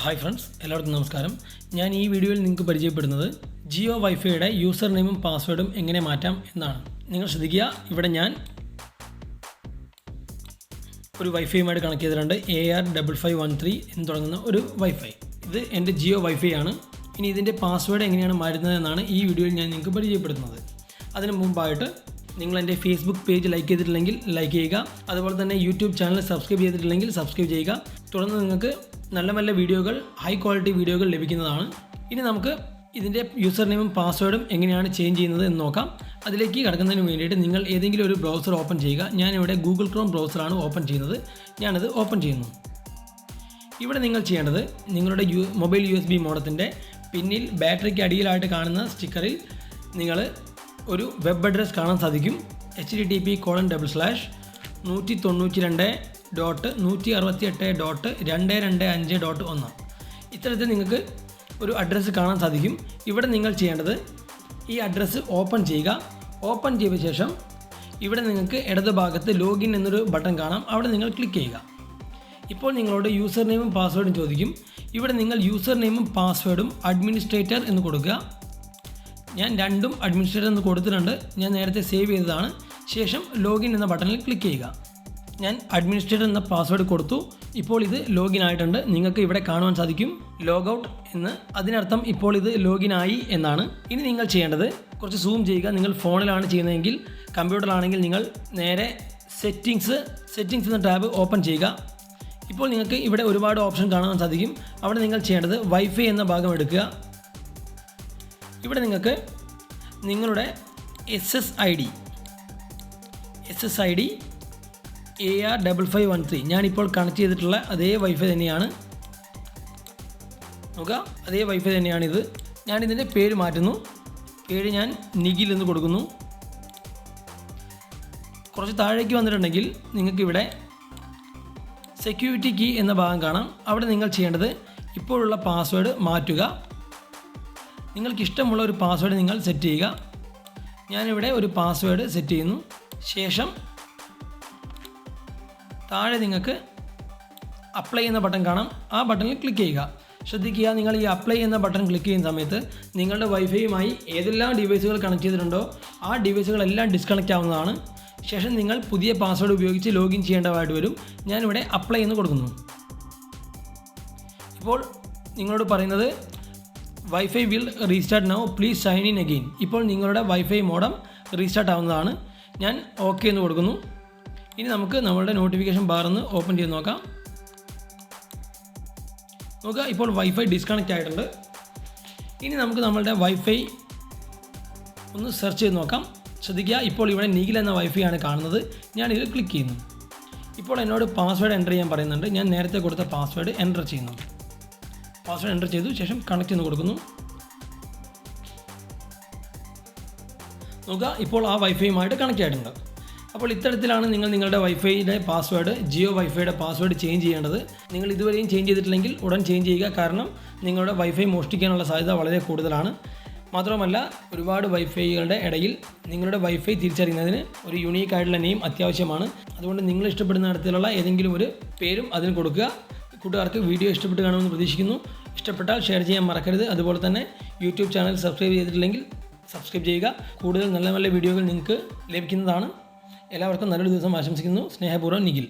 Hi friends എല്ലാവർക്കും നമസ്കാരം. ഞാൻ ഈ വീഡിയോയിൽ നിങ്ങൾക്ക് പരിചയപ്പെടുന്നത് ജിയോ വൈഫൈയുടെ യൂസർ നെയിമും പാസ്വേഡും എങ്ങനെ മാറ്റാം എന്നാണ്. നിങ്ങൾ ശ്രദ്ധിക്കുക ഇവിടെ ഞാൻ ഒരു വൈഫൈയുമായിട്ട് കണക്ട് ചെയ്തിട്ടുണ്ട്. A R double five one three എന്ന് തുടങ്ങുന്ന ഒരു വൈഫൈ. ഇത് എന്റെ ജിയോ വൈഫൈ ആണ് ഇനി ഇതിന്റെ പാസ്വേഡ് എങ്ങനെയാണ് മാറ്റുന്നത് എന്നാണ് ഈ വീഡിയോയിൽ ഞാൻ നിങ്ങൾക്ക് പരിചയപ്പെടുത്തുന്നത്. അതിന് മുമ്പായിട്ട് നിങ്ങൾ എന്റെ ഫേസ്ബുക്ക് പേജ് ലൈക്ക് ചെയ്തിട്ടില്ലെങ്കിൽ ലൈക്ക് ചെയ്യുക. അതുപോലെ തന്നെ യൂട്യൂബ് ചാനൽ സബ്സ്ക്രൈബ് ചെയ്തിട്ടില്ലെങ്കിൽ സബ്സ്ക്രൈബ് ചെയ്യുക. തുടർന്ന് നിങ്ങൾക്ക് നല്ല നല്ല വീഡിയോകൾ ഹൈ ക്വാളിറ്റി വീഡിയോകൾ ലഭിക്കുന്നതാണ്. ഇനി നമുക്ക് ഇതിന്റെ യൂസർ നെയിമും പാസ്വേഡും എങ്ങനെയാണ് ചേഞ്ച് ചെയ്യുന്നത് എന്ന് നോക്കാം. അതിലേക്ക് കടക്കുന്നതിന് വേണ്ടിയിട്ട് നിങ്ങൾ ഏതെങ്കിലും ഒരു ബ്രൗസർ ഓപ്പൺ ചെയ്യുക. ഞാനിവിടെ ഗൂഗിൾ ക്രോം ബ്രൗസറാണ് ഓപ്പൺ ചെയ്യുന്നത്. ഞാനത് ഓപ്പൺ ചെയ്യുന്നു. ഇവിടെ നിങ്ങൾ ചെയ്യേണ്ടത് നിങ്ങളുടെ U mobile U S B മോഡത്തിന്റെ പിന്നിൽ ബാറ്ററിക്ക് അടിയിലായിട്ട് കാണുന്ന സ്റ്റിക്കറിൽ നിങ്ങൾ ഒരു വെബ് അഡ്രസ് കാണാൻ സാധിക്കും. H D T P colon double slash നൂറ്റി തൊണ്ണൂറ്റി രണ്ട് ഡോട്ട് നൂറ്റി അറുപത്തി എട്ട് ഡോട്ട് രണ്ട് രണ്ട് അഞ്ച് ഡോട്ട് ഒന്ന്. ഇത്തരത്തിൽ നിങ്ങൾക്ക് ഒരു അഡ്രസ്സ് കാണാൻ സാധിക്കും. ഇവിടെ നിങ്ങൾ ചെയ്യേണ്ടത് ഈ അഡ്രസ്സ് ഓപ്പൺ ചെയ്യുക. ഓപ്പൺ ചെയ്ത ശേഷം ഇവിടെ നിങ്ങൾക്ക് ഇടത് ഭാഗത്ത് ലോഗിൻ എന്നൊരു ബട്ടൺ കാണാം. അവിടെ നിങ്ങൾ ക്ലിക്ക് ചെയ്യുക. ഇപ്പോൾ നിങ്ങളോട് യൂസർ നെയിമും പാസ്വേഡും ചോദിക്കും. ഇവിടെ നിങ്ങൾ യൂസർ നെയിമും പാസ്വേഡും അഡ്മിനിസ്ട്രേറ്റർ എന്ന് കൊടുക്കുക. ഞാൻ രണ്ടും അഡ്മിനിസ്ട്രേറ്റർ എന്ന് കൊടുത്തിട്ടുണ്ട്. ഞാൻ നേരത്തെ സേവ് ചെയ്തതാണ്. ശേഷം ലോഗിൻ എന്ന ബട്ടണിൽ ക്ലിക്ക് ചെയ്യുക. ഞാൻ അഡ്മിനിസ്ട്രേറ്റർ എന്ന പാസ്വേഡ് കൊടുത്തു. ഇപ്പോൾ ഇത് ലോഗിൻ ആയിട്ടുണ്ട്. നിങ്ങൾക്ക് ഇവിടെ കാണുവാൻ സാധിക്കും. ലോഗ് ഔട്ട് എന്ന്. അതിനർത്ഥം ഇപ്പോൾ ഇത് ലോഗിൻ ആയി എന്നാണ്. ഇനി നിങ്ങൾ ചെയ്യേണ്ടത് കുറച്ച് സൂം ചെയ്യുക. നിങ്ങൾ ഫോണിലാണ് ചെയ്യുന്നതെങ്കിൽ കമ്പ്യൂട്ടറിലാണെങ്കിൽ നിങ്ങൾ നേരെ സെറ്റിങ്സ് സെറ്റിങ്സ് എന്ന ടാബ് ഓപ്പൺ ചെയ്യുക. ഇപ്പോൾ നിങ്ങൾക്ക് ഇവിടെ ഒരുപാട് ഓപ്ഷൻ കാണാൻ സാധിക്കും. അവിടെ നിങ്ങൾ ചെയ്യേണ്ടത് വൈഫൈ എന്ന ഭാഗം എടുക്കുക. ഇവിടെ നിങ്ങൾക്ക് നിങ്ങളുടെ S S I D S S I D A R double five one three ഞാനിപ്പോൾ കണക്ട് ചെയ്തിട്ടുള്ള അതേ വൈഫൈ തന്നെയാണ്. നോക്കുക അതേ വൈഫൈ തന്നെയാണിത്. ഞാനിതിന്റെ പേര് മാറ്റുന്നു. പേര് ഞാൻ നിഖിൽ എന്ന് കൊടുക്കുന്നു. കുറച്ച് താഴേക്ക് വന്നിട്ടുണ്ടെങ്കിൽ നിങ്ങൾക്കിവിടെ സെക്യൂരിറ്റി കീ എന്ന ഭാഗം കാണാം. അവിടെ നിങ്ങൾ ചെയ്യേണ്ടത് ഇപ്പോഴുള്ള പാസ്വേഡ് മാറ്റുക. നിങ്ങൾക്ക് ഇഷ്ടമുള്ള ഒരു പാസ്വേഡ് നിങ്ങൾ സെറ്റ് ചെയ്യുക. ഞാനിവിടെ ഒരു പാസ്വേഡ് സെറ്റ് ചെയ്യുന്നു. ശേഷം താഴെ നിങ്ങൾക്ക് അപ്ലൈ എന്ന ബട്ടൺ കാണാം. ആ ബട്ടണിൽ ക്ലിക്ക് ചെയ്യുക. ശ്രദ്ധിക്കുക നിങ്ങൾ ഈ അപ്ലൈ എന്ന ബട്ടൺ ക്ലിക്ക് ചെയ്യുന്ന സമയത്ത് നിങ്ങളുടെ വൈഫൈയുമായി ഏതെല്ലാം ഡിവൈസുകൾ കണക്ട് ചെയ്തിട്ടുണ്ടോ ആ ഡിവൈസുകളെല്ലാം ഡിസ്കണക്റ്റ് ആവുന്നതാണ്. ശേഷം നിങ്ങൾ പുതിയ പാസ്വേഡ് ഉപയോഗിച്ച് ലോഗിൻ ചെയ്യേണ്ടതായിട്ട് വരും. ഞാനിവിടെ അപ്ലൈ എന്ന് കൊടുക്കുന്നു. ഇപ്പോൾ നിങ്ങളോട് പറയുന്നത് wifi will restart now please sign in again ഇപ്പോൾ നിങ്ങളുടെ വൈഫൈ മോഡം റീസ്റ്റാർട്ട് ആവുന്നതാണ്. ഞാൻ ഓക്കെ എന്ന് കൊടുക്കുന്നു. ഇനി നമുക്ക് നമ്മളുടെ നോട്ടിഫിക്കേഷൻ ഒന്ന് ഓപ്പൺ ചെയ്ത് നോക്കാം. നോക്കുക ഇപ്പോൾ വൈഫൈ ഡിസ്കണക്റ്റ് ആയിട്ടുണ്ട്. ഇനി നമുക്ക് നമ്മളുടെ വൈഫൈ ഒന്ന് സെർച്ച് ചെയ്ത് നോക്കാം. ശ്രദ്ധിക്കുക ഇപ്പോൾ ഇവിടെ നീഗിൽ എന്ന വൈഫൈ ആണ് കാണുന്നത്. ഇതിൽ ക്ലിക്ക് ചെയ്യുന്നു. ഇപ്പോൾ എന്നോട് പാസ്വേഡ് എന്റർ ചെയ്യാൻ പറയുന്നുണ്ട്. ഞാൻ നേരത്തെ കൊടുത്ത പാസ്വേഡ് എന്റർ ചെയ്യുന്നു. പാസ്വേഡ് എന്റർ ചെയ്തു. ശേഷം കണക്ട് എന്ന് കൊടുക്കുന്നു. നോക്കുക ഇപ്പോൾ ആ വൈഫൈയുമായിട്ട് കണക്ട് ആയിട്ടുണ്ട് അപ്പോൾ ഇത്തരത്തിലാണ് നിങ്ങൾ നിങ്ങളുടെ വൈഫൈയുടെ പാസ്വേഡ് ജിയോ വൈഫൈയുടെ പാസ്വേഡ് ചേഞ്ച് ചെയ്യേണ്ടത്. നിങ്ങൾ ഇതുവരെയും ചേഞ്ച് ചെയ്തിട്ടില്ലെങ്കിൽ ഉടൻ ചേഞ്ച് ചെയ്യുക. കാരണം നിങ്ങളുടെ വൈഫൈ മോഷ്ടിക്കാനുള്ള സാധ്യത വളരെ കൂടുതലാണ്. മാത്രമല്ല ഒരുപാട് വൈഫൈകളുടെ ഇടയിൽ നിങ്ങളുടെ വൈഫൈ തിരിച്ചറിയുന്നതിന് ഒരു യുണീക്ക് ആയിട്ടുള്ള നെയിം അത്യാവശ്യമാണ്. അതുകൊണ്ട് നിങ്ങൾ ഇഷ്ടപ്പെടുന്ന തരത്തിലുള്ള ഏതെങ്കിലും ഒരു പേരും അതിന് കൊടുക്കുക. കൂട്ടുകാർക്ക് വീഡിയോ ഇഷ്ടപ്പെട്ട് കാണുമെന്ന് പ്രതീക്ഷിക്കുന്നു. ഇഷ്ടപ്പെട്ടാൽ ഷെയർ ചെയ്യാൻ മറക്കരുത്. അതുപോലെ തന്നെ യൂട്യൂബ് ചാനൽ സബ്സ്ക്രൈബ് ചെയ്തിട്ടില്ലെങ്കിൽ സബ്സ്ക്രൈബ് ചെയ്യുക. കൂടുതൽ നല്ല നല്ല വീഡിയോകൾ നിങ്ങൾക്ക് ലഭിക്കുന്നതാണ്. എല്ലാവർക്കും നല്ലൊരു ദിവസം ആശംസിക്കുന്നു. സ്നേഹപൂർവം നിഖിൽ.